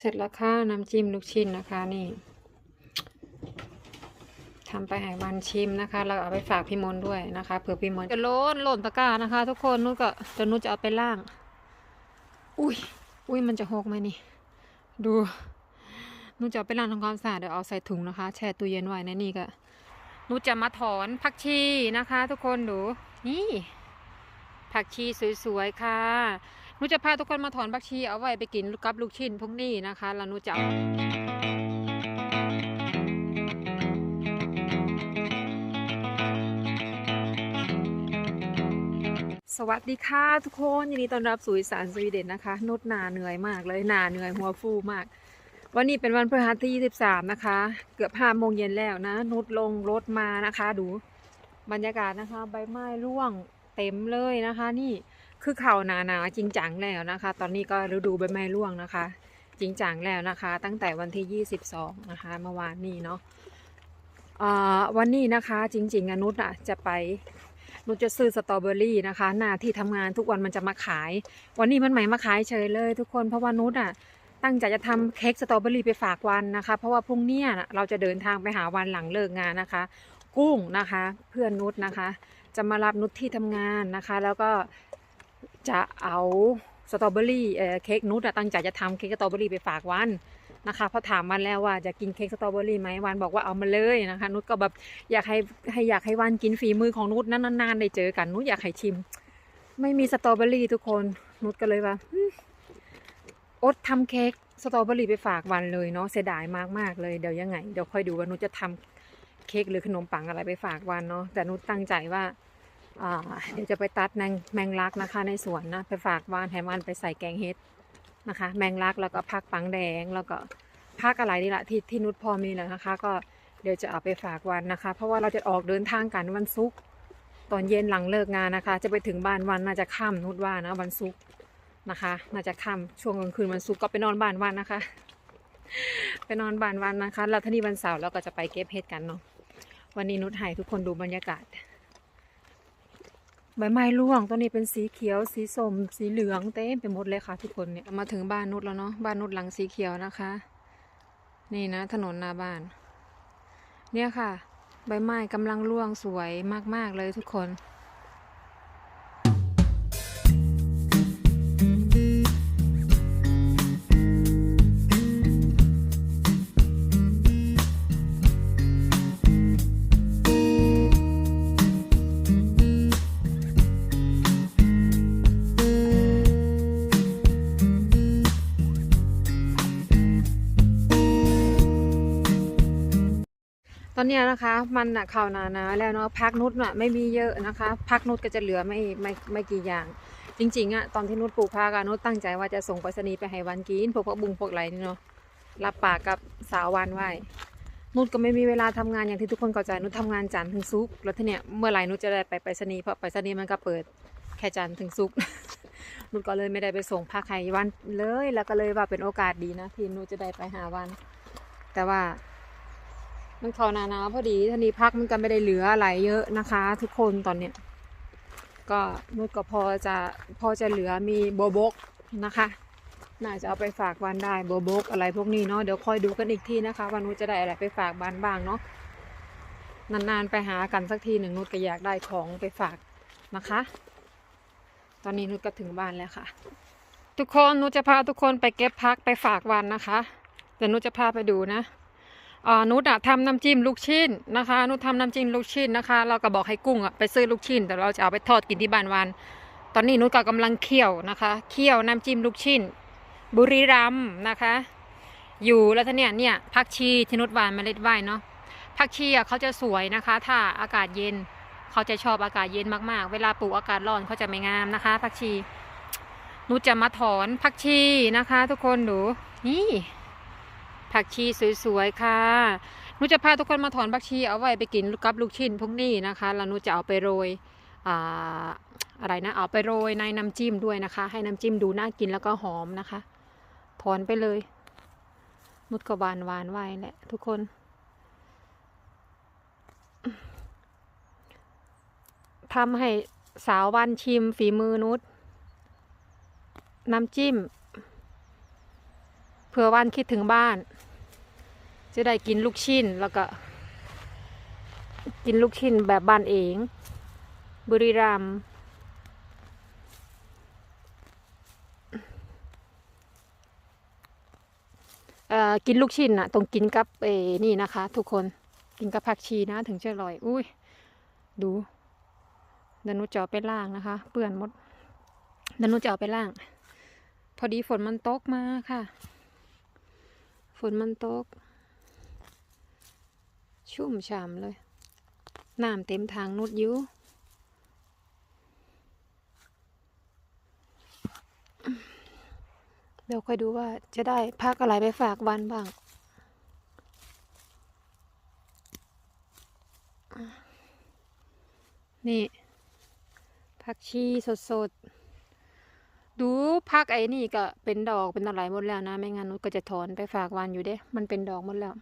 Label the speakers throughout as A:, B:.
A: เสร็จแล้วค่ะน้ำจิ้มลูกชิ้นนะคะนี่ทำไปให้วันชิมนะคะ เราเอาไปฝากพี่มนด้วยนะคะเผื่อพี่มนจะล้นหล่นตะกร้านะคะ ทุกคนนุ้นก็เดี๋ยวนุ้นจะเอาไปล่าง อุ้ยอุ้ยมันจะหกไหมนี่ ดูนุ้นจะเอาไปล้างทำความสะอาดเดี๋ยวเอาใส่ถุงนะคะ แช่ตู้เย็นไว้ในนี่ก็นุ้นจะมาถอนผักชีนะคะ ทุกคนดูนี่ ผักชีสวยๆค่ะ หนูจะพาทุกคนมาถอนผักชีเอาไว้ไปกินกับลูกชิ้นพวกนี้นะคะ แล้วหนูจะสวัสดีค่ะทุกคนยินดีต้อนรับสู่อีสานสวีเดนนะคะนุชหนาเหนื่อยมากเลยหนาเหนื่อยหัวฟูมาก วันนี้เป็นวันพฤหัสที่ 23 นะคะ เกือบ5โมงเย็นแล้วนะนุชลงรถมานะคะ ดูบรรยากาศนะคะ ใบไม้ร่วงเต็มเลยนะคะ นี่ คือเข่าหนาหนาจริงจังแล้วนะคะ ตอนนี้ก็ฤดูใบไม้ร่วงนะคะ จริงจังแล้วนะคะ ตั้งแต่วันที่ 22 นะคะเมื่อวานนี้เนาะวันนี้นะคะจริง ๆอนุชอะจะไปนุชจะซื้อสตรอเบอรี่นะคะ หน้าที่ทำงานทุกวันมันจะมาขาย วันนี้มันใหม่มาขายเฉยเลย ทุกคนเพราะว่านุชอะตั้งใจจะทำเค้กสตรอเบอรี่ไปฝากวันนะคะ เพราะว่าพรุ่งนี้เราจะเดินทางไปหาวันหลังเลิกงานนะคะ กุ้งนะคะ เพื่อนนุชนะคะ จะมารับนุชที่ทำงานนะคะ แล้วก็ จะเอาสตรอเบอรี่เอ่อเค้กนุชตั้งใจจะทำเค้กสตรอเบอรี่ไปฝากวันนะคะพราะถามวันแล้วว่าจะกินเค้กสตรอเบอรี่ไหมวันบอกว่าเอามาเลยนะคะ นุชก็แบบอยากให้ให้อยากให้วันกินฝีมือของนุชนั้นนานๆได้เจอกันนุชอยากให้ชิม ไม่มีสตรอเบอรี่ทุกคนนุชก็เลยว่าอดทำเค้กสตรอเบอรี่ไปฝากวันเลยเนาะเสียดายมากๆเลยเดี๋ยวยังไงเดี๋ยวค่อยดูว่านุชจะทำเค้กหรือขนมปังอะไรไปฝากวันเนาะแต่นุชตั้งใจว่า เดี๋ยวจะไปตัดแมงแมงลักนะคะ ในสวนนะไปฝากวานแถมวันไปใส่แกงเฮ็ดนะคะ แมงลักแล้วก็ผักปังแดงแล้วก็ผักอะไรนี่แหละที่ที่นุชพอมีแล้วนะคะ ก็เดี๋ยวจะเอาไปฝากวันนะคะ เพราะว่าเราจะออกเดินทางกันวันศุกร์ตอนเย็นหลังเลิกงานนะคะ จะไปถึงบ้านวันน่าจะค่ำนุชว่านะวันศุกร์นะคะ น่าจะค่ำช่วงกลางคืนวันศุกร์ก็ไปนอนบ้านวันนะคะ ไปนอนบ้านวันนะคะ แล้วท่านี้วันเสาร์เราก็จะไปเก็บเห็ดกันเนาะวันนี้นุชให้ทุกคนดูบรรยากาศ ใบไม้ร่วงตัวนี้เป็นสีเขียว สีส้ม สีเหลืองเต็มไปหมดเลยค่ะทุกคนเนี่ยมาถึงบ้านนุชแล้วเนาะบ้านนุชหลังสีเขียวนะคะ นี่นะ ถนนหน้าบ้าน เนี่ยค่ะ ใบไม้กำลังร่วงสวยมากๆเลยทุกคน เนี้ยนะคะ มันน่ะข่าวหนานาแล้วเนาะพักนุชน่ะไม่มีเยอะนะคะพักนุชก็จะเหลือไม่ไม่ไม่กี่อย่าง จริงๆอะตอนที่นุชปลูกพักอะนุชตั้งใจว่าจะส่งไปรษณีย์ไปให้วันกินพวกพวกบุงพวกอะไรนี่เนาะรับปากกับสาววันไว้นุชก็ไม่มีเวลาทำงานอย่างที่ทุกคนเข้าใจนุชทำงานจันทร์ถึงศุกร์แล้วทีเนี้ยเมื่อไหร่นุชจะได้ไปไปรษณีย์เพราะไปรษณีย์มันก็เปิดแค่จันทร์ถึงศุกร์นุชก็เลยไม่ได้ไปส่งพักให้วันเลย แล้วก็เลยว่าเป็นโอกาสดีนะที่นุชจะได้ไปหาวัน แต่ว่า มันเข้านานาพอดีทีนี้พักมันก็ไม่ได้เหลืออะไรเยอะนะคะ ทุกคนตอนเนี้ยก็นุชก็พอจะพอจะเหลือมีโบวบกนะคะ น่าจะเอาไปฝากบ้านได้โบวบกอะไรพวกนี้เนาะเดี๋ยวคอยดูกันอีกทีนะคะว่านุชจะได้อะไรไปฝากบ้านบ้างเนาะนานๆไปหากันสักทีหนึ่งนุชก็อยากได้ของไปฝากนะคะ ตอนนี้นุชก็ถึงบ้านแล้วค่ะ ทุกคนนุชจะพาทุกคนไปเก็บพักไปฝากวันนะคะเดี๋ยวนุชจะพาไปดูนะ นุชอะทำน้ำจิ้มลูกชิ้นนะคะ นุชทำน้ำจิ้มลูกชิ้นนะคะ เราก็บอกให้กุ้งอะไปซื้อลูกชิ้น แต่เราจะเอาไปทอดกินที่บ้านวัน ตอนนี้นุชก็กำลังเคี่ยวนะคะเคี่ยวน้ำจิ้มลูกชิ้น บุรีรัมย์นะคะ อยู่แล้วท่าเนี่ยเนี่ยผักชีที่นุชหวานเมล็ดไว้เนาะผักชีอะเขาจะสวยนะคะ ถ้าอากาศเย็นเขาจะชอบอากาศเย็นมากๆ เวลาปลูกอากาศร้อนเขาจะไม่งามนะคะผักชีนุชจะมาถอนผักชีนะคะ ทุกคนดูนี่ ผักชีสวยๆค่ะหนูจะพาทุกคนมาถอนผักชีเอาไว้ไปกินกับลูกชิ้นพวกนี้นะคะแล้วหนูจะเอาไปโรยอ่าอะไรนะเอาไปโรยในน้ำจิ้มด้วยนะคะ ให้น้ำจิ้มดูน่ากินแล้วก็หอมนะคะ ถอนไปเลยนุดก็วานหวานไว้แหละทุกคน ทำให้สาววันชิมฝีมือนุชน้ำจิ้ม เผื่อวันคิดถึงบ้าน จะได้กินลูกชิ้นแล้วก็ กินลูกชิ้นแบบบ้านเอง บุรีรัมย์กินลูกชิ้นนะต้องกินกับเอนี่นะคะ ทุกคนกินกับผักชีนะ ถึงจะอร่อย อุ้ยดูดนุจะเอาไปล่างนะคะ เปื่อนหมดดนุจะเอาไปล่าง พอดีฝนมันตกมาค่ะ ฝนมันตก ชุ่มฉ่ำเลย น้ำเต็มทางนุดอยูเดี๋ยวค่อยดูว่าจะได้พักอะไรไปฝากวันบ้าง นี่ผักชีสดๆดูผักไอ้นี่ก็เป็นดอกเป็นอะไรหมดแล้วนะ ไม่งั้นนุชก็จะถอนไปฝากวันอยู่เด้ มันเป็นดอกหมดแล้ว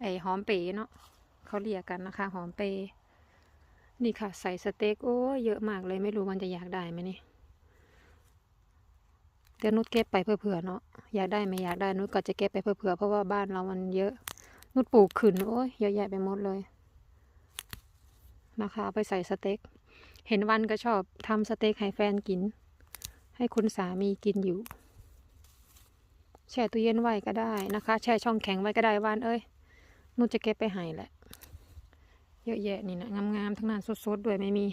A: ไอหอมเป๋เนาะเขาเรียกกันนะคะ หอมเปนี่ค่ะ ใส่สเต็กโอ้เยอะมากเลยไม่รู้มันจะอยากได้ไหมนี่เดี๋ยวนุชเก็บไปเผื่อๆเนาะอยากได้ไม่อยากได้นุชก็จะเก็บไปเผื่อๆเพราะว่าบ้านเรามันเยอะ นุชปลูกขึ้นโอ้ยเยอะแยะไปหมดเลย นะคะไปใส่สเต็ก เห็นวันก็ชอบทำสเต็กให้แฟนกิน ให้คุณสามีกินอยู่ แช่ตู้เย็นไว้ก็ได้นะคะ แช่ช่องแข็งไว้ก็ได้วันเอ้ย นุชจะเก็บไปให้แหละ เยอะแยะนี่นะงามๆทั้งนั้นสดๆด้วยไม่มี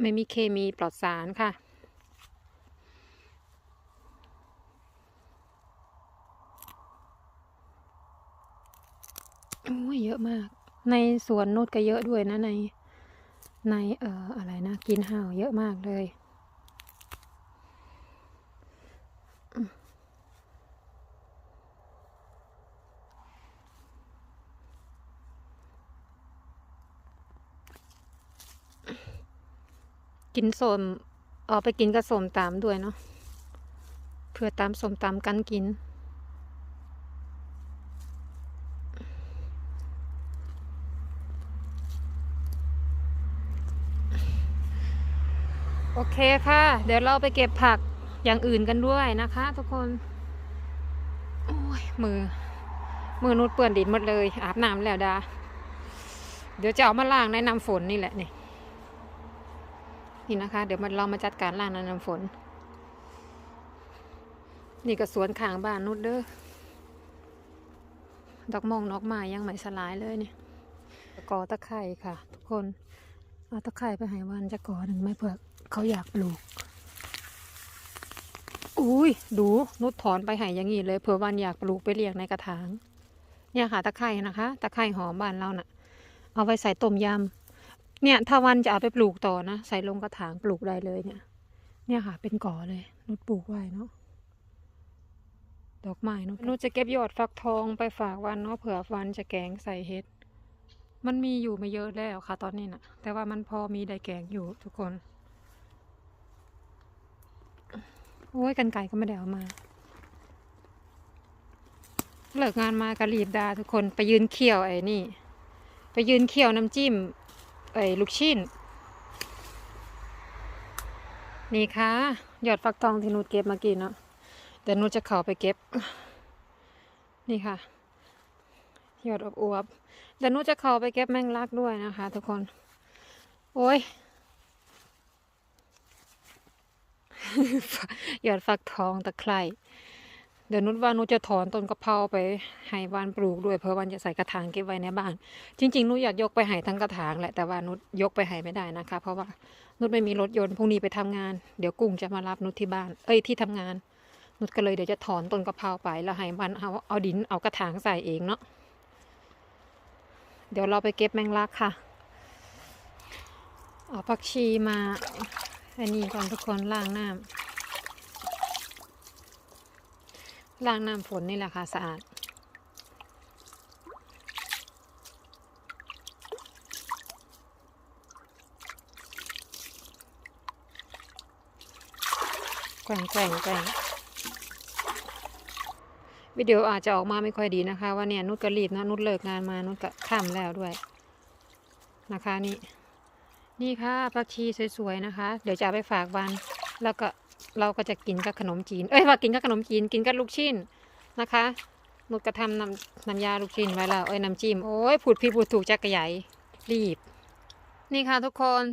A: ไม่มีเคมีปลอดสารค่ะโอ้ยเยอะมาก ในสวนนุชก็เยอะด้วยนะใน ในเอ่ออะไรนะ กินห่าวเยอะมากเลย กินสมเอาไปกินกับสมตามด้วยเนาะเพื่อตามสมตามกันกิน โอเคค่ะ เดี๋ยวเราไปเก็บผักอย่างอื่นกันด้วยนะคะ ทุกคนโอ้ยมือ มือนุดเปื้อนดินหมดเลย อาบน้ำแล้วดา เดี๋ยวจะเอามาล้างในน้ำฝนนี่แหละนี่ นี่นะคะ เดี๋ยวมันเรามาจัดการล้างนน้ำฝน นี่ก็สวนข้างบ้านนุดเด้อดอกมองนอกไม้ยังไม่สลายเลยเนี่ยกอตะไคร่ค่ะ ทุกคนเอาตะไคร่ไปให้วันจะกอหนึ่งไม่เผื่อเขาอยากปลูกอุ้ยดูนุดถอนไปให้อย่างนี้เลยเผื่อวันอยากปลูกไปเลี้ยงในกระถาง เนี่ยค่ะตะไคร่นะคะ ตะไคร่หอมบ้านเราน่ะ เอาไว้ใส่ต้มยำ เนี่ยถ้าวันจะเอาไปปลูกต่อนะ ใส่ลงกระถางปลูกได้เลยเนี่ย เนี่ยค่ะ เป็นก่อเลยนุดปลูกไว้เนาะดอกไม้นาะนุดจะเก็บยอดฟักทองไปฝากวันเนาะเผื่อวันจะแกงใส่เห็ดมันมีอยู่ไม่เยอะแล้วค่ะ ตอนนี้น่ะแต่ว่ามันพอมีได้แกงอยู่ทุกคนโอ้ยกันไก่ก็ไม่ได้เอามาเลิกงานมากะรีบดาทุกคนไปยืนเคี่ยวไอ้นี่ ไปยืนเคี่ยวน้ำจิ้ม ไอ้ลูกชิ้น นี่ค่ะยอดฟักทองที่นูดเก็บมากินเนาะเดี๋ยวนูดจะเข้าไปเก็บ นี่ค่ะยอดอบอวบๆเดี๋ยวนูดจะเข้าไปเก็บแมงลักด้วยนะคะ ทุกคน โอ้ยยอดฟักทองตะไคร่ เดี๋ยวนุชว่านุชจะถอนต้นกะเพราไปให้วานปลูกด้วยเพราะวันจะใส่กระถางเก็บไว้ในบ้าน จริง ๆ นุชอยากยกไปให้ทั้งกระถางแหละแต่ว่านุชยกไปให้ไม่ได้นะคะ เพราะว่านุชไม่มีรถยนต์พรุ่งนี้ไปทำงาน เดี๋ยวกุ้งจะมารับนุชที่บ้าน เอ้ยที่ทำงาน นุชก็เลยเดี๋ยวจะถอนต้นกะเพราไปแล้วให้วันเอาเอาดินเอากระถางใส่เองเนาะเดี๋ยวเราไปเก็บแมงลักค่ะเอาผักชีมาอันนี้ก่อนทุกคนล้างน้ำ ล้างน้ำฝนนี่แหละค่ะสะอาด แกว่งแกว่งแกว่งวิดีโออาจจะออกมาไม่ค่อยดีนะคะ ว่าเนี่ยนุชก็รีบนะนุชเลิกงานมานุชก็ข้ามแล้วด้วยนะคะนี่นี่ค่ะผักชีสวยๆนะคะ เดี๋ยวจะเอาไปฝากวันแล้วก็ เราก็จะกินกับขนมจีน เอ้ยว่ากินกับขนมจีน กินกับลูกชิ้นนะคะนุชก็ทำน้ำน้ำยาลูกชิ้นไว้แล้วเอ้ยน้ำจิ้ม โอ้ยพูดพี่พูดถูกจักระใหญ่รีบ นี่ค่ะทุกคน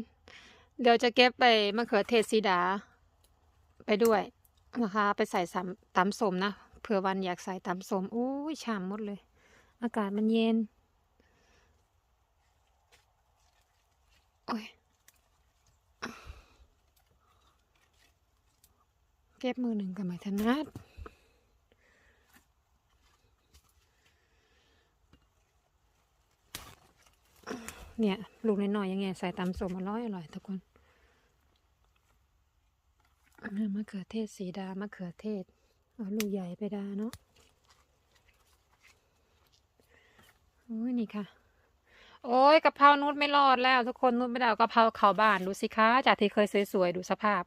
A: เดี๋ยวจะเก็บไปมะเขือเทศสีดา ไปด้วยนะคะ ไปใส่ตำสมนะเผื่อวันอยากใส่ตำสมโอ้ยฉ่ำหมดเลย อากาศมันเย็น โอ้ย เก็บมือหนึ่งกับไม้ถนัดเนี่ย ลูกน้อยๆยังไงใส่ตำส้มอร่อยอร่อยทุกคนมะเขือเทศสีดามะเขือเทศ เอาลูกใหญ่ไปดาเนาะโอ้ยนี่ค่ะ โอ้ยกะเพรานุชไม่รอดแล้ว ทุกคนนุชไม่ได้กะเพราเขาบ้านดูสิคะจากที่เคยสวยๆดูสภาพ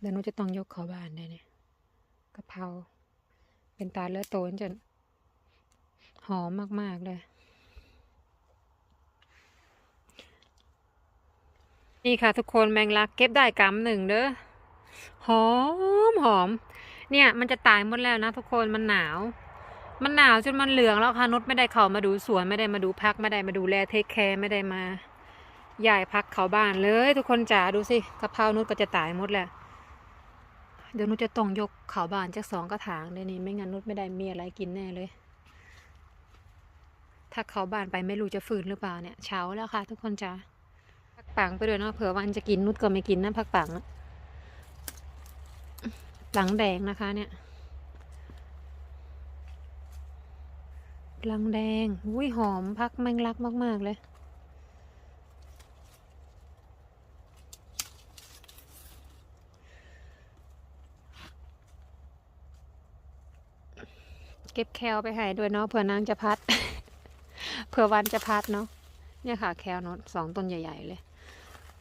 A: เดี๋ยวหนูจะต้องยกเขาบ้านได้เนี่ยกะเพราเป็นตาเลือดโตนจนหอมมาก ๆ เลย นี่ค่ะทุกคนแมงลักเก็บได้กำหนึ่งเด้อหอมหอม เนี่ยมันจะตายหมดแล้วนะทุกคนมันหนาว มันหนาวจนมันเหลืองแล้วค่ะนุชไม่ได้เข้ามาดูสวนไม่ได้มาดูพักไม่ได้มาดูแลเทคแคร์ไม่ได้มา ย้ายพักเขาบ้านเลยทุกคนจ๋าดูสิกะเพรานุชก็จะตายหมดแหละเดี๋ยวนุชจะต้องยกเขาบ้านจากสองกระถางเลยนี่ไม่งั้นนุชไม่ได้มีอะไรกินแน่เลย ถ้าเขาบ้านไปไม่รู้จะฟื้นหรือเปล่าเนี่ยเช้าแล้วค่ะ ทุกคนจ๋าพักปังไปด้วยเนาะเผื่อวันจะกินนุชก็ไม่กินนะพักปังหลังแดงนะคะ เนี่ยหลังแดงอุ้ยหอมพักแมงลักมาก ๆ เลย ก็บแคลไปให้ด้วยเนาะเผื่อนางจะพัด เผื่อวันจะพัดเนาะเนี่ยค่ะ แคลเนาะสองต้นใหญ่ ๆ เลย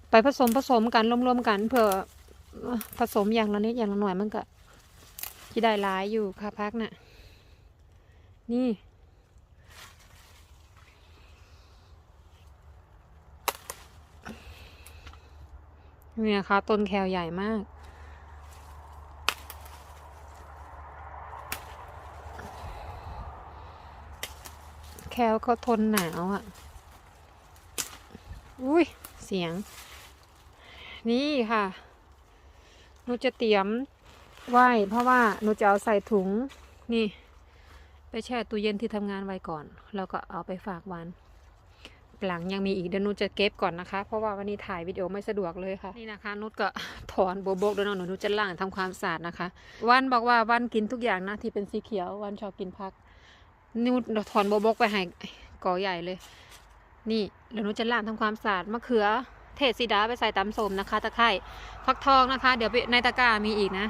A: ไปผสมผสมกันรวมๆกันเผื่อผสมอย่างละนิดอย่างละหน่อยมันก็ที่ได้หลายอยู่ค่ะพักน่ะ นี่ เนี่ยค่ะต้นแคลใหญ่มาก ลเขาทนหนาวอะ อุ้ยเสียง นี่ค่ะหนูจะเตรียมไหวเพราะว่าหนูจะเอาใส่ถุงนี่ ไปแช่ตู้เย็นที่ทำงานไว้ก่อน แล้วก็เอาไปฝากวัน หลังยังมีอีกเดี๋ยวนุจะเก็บก่อนนะคะ เพราะว่าวันนี้ถ่ายวิดีโอไม่สะดวกเลยค่ะ นี่นะคะ นุชก็ถอนโบโบกด้วยนะหนูนุชจะล้างทำความสะอาดนะคะ วันบอกว่าวันกินทุกอย่างนะที่เป็นสีเขียว วันชอบกินผัก นุชถอนโบบกไปให้กอใหญ่เลย นี่เดี๋ยวนุจะล้างทำความสะอาดมะเขือ เทศสีดาไปใส่ตำส้มนะคะ ตะไคร่ฟักทองนะคะ เดี๋ยวในตะกร้ามีอีกนะ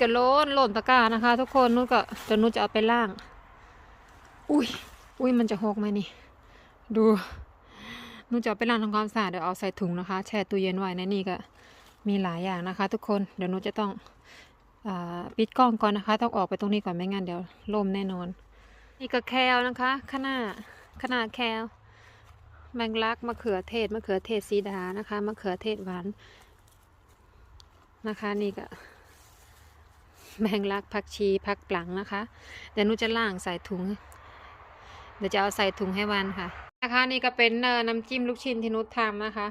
A: กระโลนหล่นตะกร้านะคะ ทุกคนนุก็เดี๋ยวนุจะเอาไปล่าง อุ้ยอุ้ยมันจะหกไหมนี่ ดูนูจะเอาไปล้างทำความสะอาดเดี๋ยวเอาใส่ถุงนะคะ แช่ตู้เย็นไว้ในนี่ก็มีหลายอย่างนะคะ ทุกคนเดี๋ยวนูจะต้องอปิดกล้องก่อนนะคะ ต้องออกไปตรงนี้ก่อนไม่งั้นเดี๋ยวล่มแน่นอน นี่ก็แคลนะคะขนาดขนาดแคลแมงลักมะเขือเทศมะเขือเทศสีดานะคะมะเขือเทศหวานนะคะ นี่ก็แมงลักผักชีผักปลังนะคะเดี๋ยวนูจะล่างใส่ถุง เดี๋ยวจะเอาใส่ถุงให้วันค่ะ นะคะนี่ก็เป็นน้ำจิ้มลูกชิ้นที่นุชทำนะคะ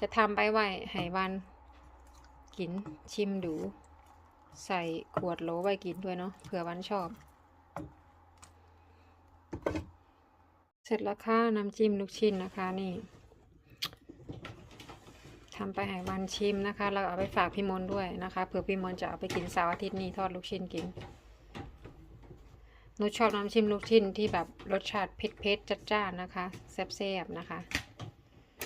A: จะทำไปไหวให้วัน กินชิมดู ใส่ขวดโหลไว้กินด้วยเนาะเผื่อวันชอบ เส ร็จแล้วค่ะน้ำจิ้มลูกชิ้นนะคะนี่ทำไปให้วันชิมนะคะแล้วเอาไปฝากพี่มนด้วยนะคะเผื่อพี่มนจะเอาไปกินเสาร์อาทิตย์นี้ทอดลูกชิ้นกินหนูชอบน้ำจิ้มลูกชิ้นที่แบบรสชาติเผ็ดๆจัดจ้านนะคะแซ่บๆนะคะ